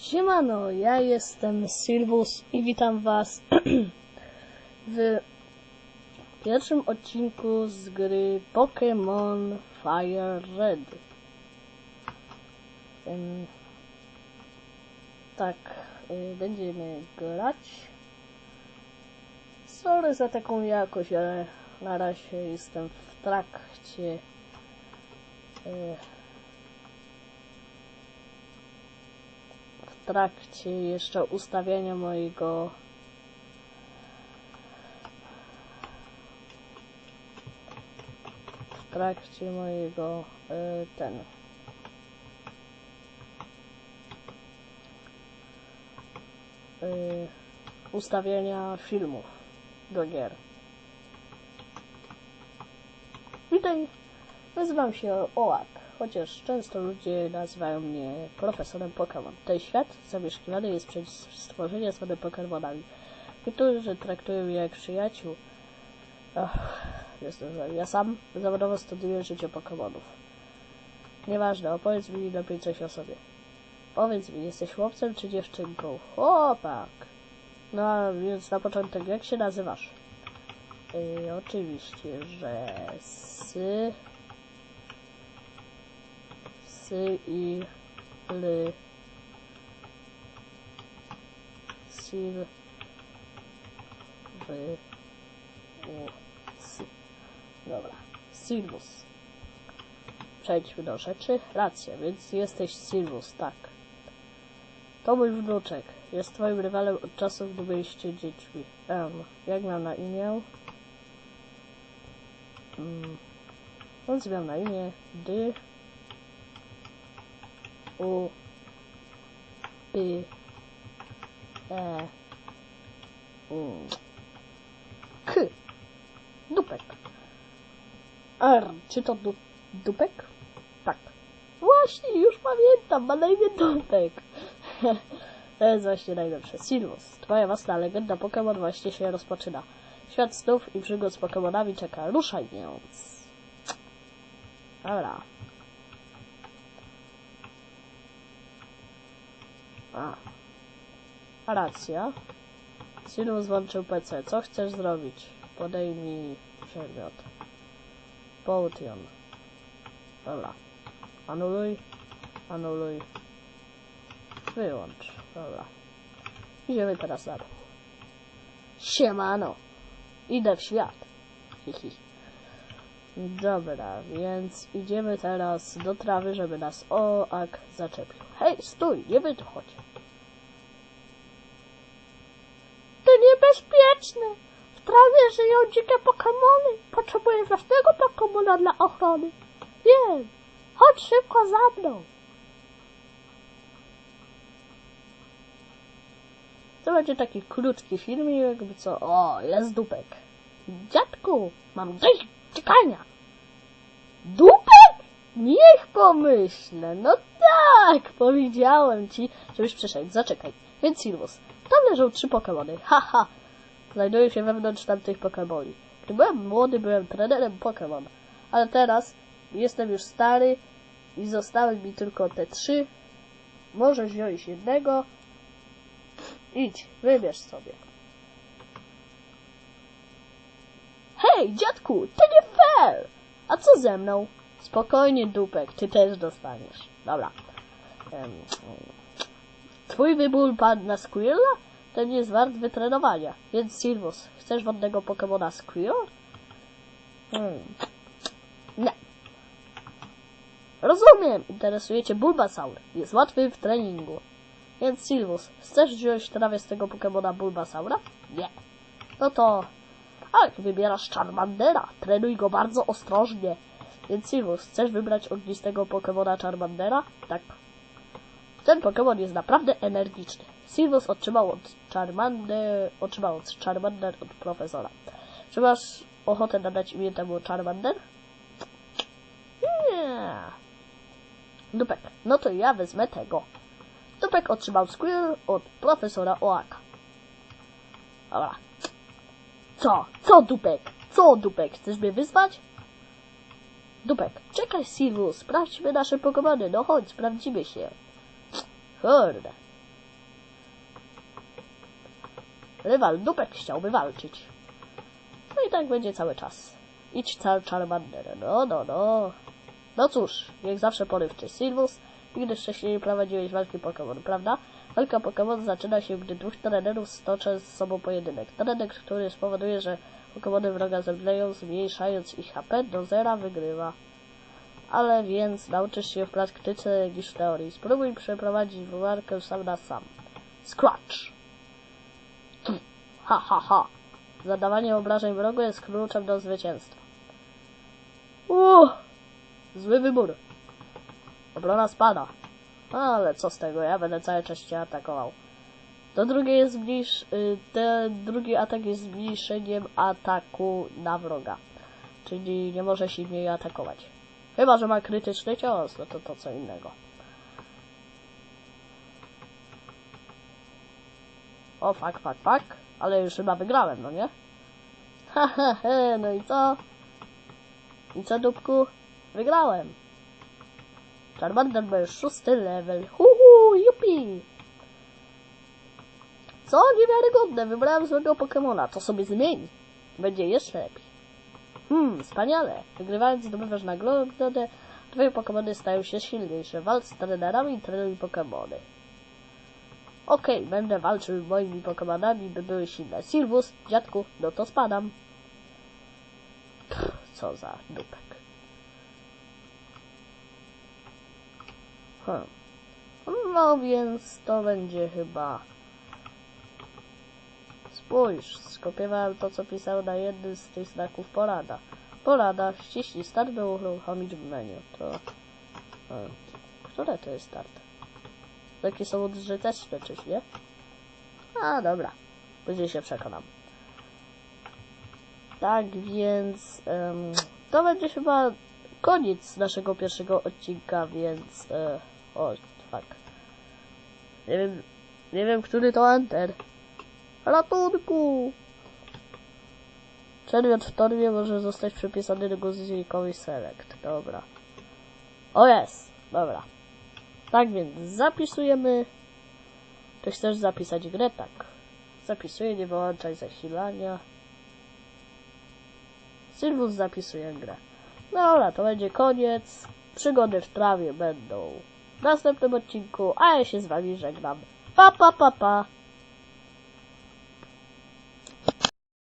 Siemano, ja jestem Sylwus i witam was w pierwszym odcinku z gry Pokémon Fire Red. Tak, y, będziemy grać. Sorry za taką jakość, ale na razie jestem w trakcie y, w trakcie jeszcze ustawiania mojego w trakcie mojego y, ten y, ustawienia filmów do gier. Witaj, nazywam się Oak, chociaż często ludzie nazywają mnie profesorem Pokémon. Ten świat zamieszkiwany jest przez stworzenia zwane Pokémonami. Niektórzy traktują je jak przyjaciół. Ach, jest że ja sam zawodowo studiuję życie Pokémonów. Nieważne, opowiedz mi lepiej coś o sobie. Powiedz mi, jesteś chłopcem czy dziewczynką? Chłopak! No a więc na początek, jak się nazywasz? Yy, oczywiście, że sy... Sy i... Ly... Sil... Wy... U... Sy. Dobra. Silvus. Przejdźmy do rzeczy. Racja, więc jesteś Silvus, tak. To mój wnuczek. Jest twoim rywalem od czasu, gdy byliście dziećmi. Um, jak miał na imię? Mm. On miał na imię Dy U Y E U K Dupek R Czy to du Dupek? Tak. Właśnie, już pamiętam, ma na imię Dupek. to jest właśnie najlepsze. Silvus, twoja własna legenda Pokémon właśnie się rozpoczyna. Świat snów i przygód z Pokemonami czeka. Ruszaj więc. Dobra. A. Racja. Silvus włączył PC. Co chcesz zrobić? Podejmij przedmiot. Potion. Dobra. Anuluj. Anuluj. Wyłącz. Dobra. Idziemy teraz na dół. Siemano. Idę w świat. Hihi. Dobra, więc idziemy teraz do trawy, żeby nas Oak zaczepił. Hej, stój, nie wychodź. To niebezpieczne. W trawie żyją dzikie Pokemony. Potrzebuję własnego Pokemona dla ochrony. Wiem. Chodź szybko za mną. To będzie taki krótki film i jakby co, o, jest dupek. Dziadku, mam dość czekania. Dupek? Niech pomyślę. No tak, powiedziałem ci, żebyś przyszedł. Zaczekaj. Więc Silvus, tam leżą trzy Pokemony. Haha. Znajdują się wewnątrz tamtych Pokemoli. Gdy byłem młody, byłem trenerem Pokemon. Ale teraz jestem już stary i zostały mi tylko te trzy. Możesz wziąć jednego. Idź, wybierz sobie. Hej, dziadku, to nie fair! A co ze mną? Spokojnie, dupek, ty też dostaniesz. Dobra. Um, twój wybór padł na Squirrela? Ten jest wart wytrenowania. Więc Silvus, chcesz wodnego Pokemona Squirrel? Hmm. Nie. Rozumiem, interesuje cię Bulbasaur. Jest łatwy w treningu. Więc Silvus, chcesz wziąć trawię z tego Pokemona Bulbasaura? Nie. No to... Ale wybierasz Charmandera. Trenuj go bardzo ostrożnie. Więc Silvus, chcesz wybrać ognistego Pokemona Charmandera? Tak. Ten Pokemon jest naprawdę energiczny. Silvus otrzymał od Charmander... Otrzymał od Charmander od profesora. Czy masz ochotę nadać imię temu Charmander? Nie. Dupek, no to ja wezmę tego. Dupek otrzymał Squirrel od profesora Oaka. Dobra. Co? Co, dupek? Co, dupek? Chcesz mnie wyzwać? Dupek, czekaj, Silvus, sprawdźmy nasze Pokemony, no chodź, sprawdzimy się. Kurde. Rywal Dupek chciałby walczyć. No i tak będzie cały czas. Idź cal Charmander, no, no, no. No cóż, jak zawsze porywczy Silvus, nigdy wcześniej nie prowadziłeś walki Pokémon, prawda? Walka Pokémon zaczyna się, gdy dwóch trenerów stoczy z sobą pojedynek. Trener, który spowoduje, że Pokémony wroga zemdleją, zmniejszając ich HP do zera, wygrywa. Ale więc nauczysz się w praktyce niż w teorii. Spróbuj przeprowadzić walkę sam na sam. Scratch! Ha, ha, ha. Zadawanie obrażeń wrogu jest kluczem do zwycięstwa. Uuu, zły wybór. Obrona spada. Ale co z tego, ja będę cały czas cię atakował. To drugie jest zmniejsz... y, Ten drugi atak jest zmniejszeniem ataku na wroga. Czyli nie może się mniej atakować. Chyba, że ma krytyczny cios, no to to co innego. O, fuck, fuck, fuck. Ale już chyba wygrałem, no nie? Ha, ha, he, no i co? I co, dupku? Wygrałem. Charmander ma już szósty level. Huhu, yupi! Co? Niewiarygodne. Wybrałem złego Pokemona. To sobie zmień. Będzie jeszcze lepiej. Hmm, wspaniale. Wygrywając zdobywasz nagrodę. Twoje Pokemony stają się silniejsze. Walcz z trenerami i trenuj Pokemony. Okej, będę walczył moimi Pokemonami, by były silne. Silvus, dziadku, no to spadam. Pff, co za dupek. No więc to będzie chyba... Spójrz, skopiowałem to, co pisał na jednym z tych znaków porada. Porada, ściśnij start, by uruchomić menu. To... Hmm. Które to jest start? Takie są odżyteczne, czyż nie? A, dobra. Później się przekonam. Tak więc... em, to będzie chyba koniec naszego pierwszego odcinka, więc... E, o, fuck. Nie wiem... Nie wiem, który to enter. Ratunku! Przedmiot w torbie może zostać przypisany do guzikowi select. Dobra. O jest! Dobra. Tak więc zapisujemy. Czy chcesz zapisać grę? Tak. Zapisuję, nie wyłączaj zasilania. Sylwus zapisuje grę. Dobra, to będzie koniec. Przygody w trawie będą w następnym odcinku, a ja się z wami żegnam. Pa, pa, pa, pa.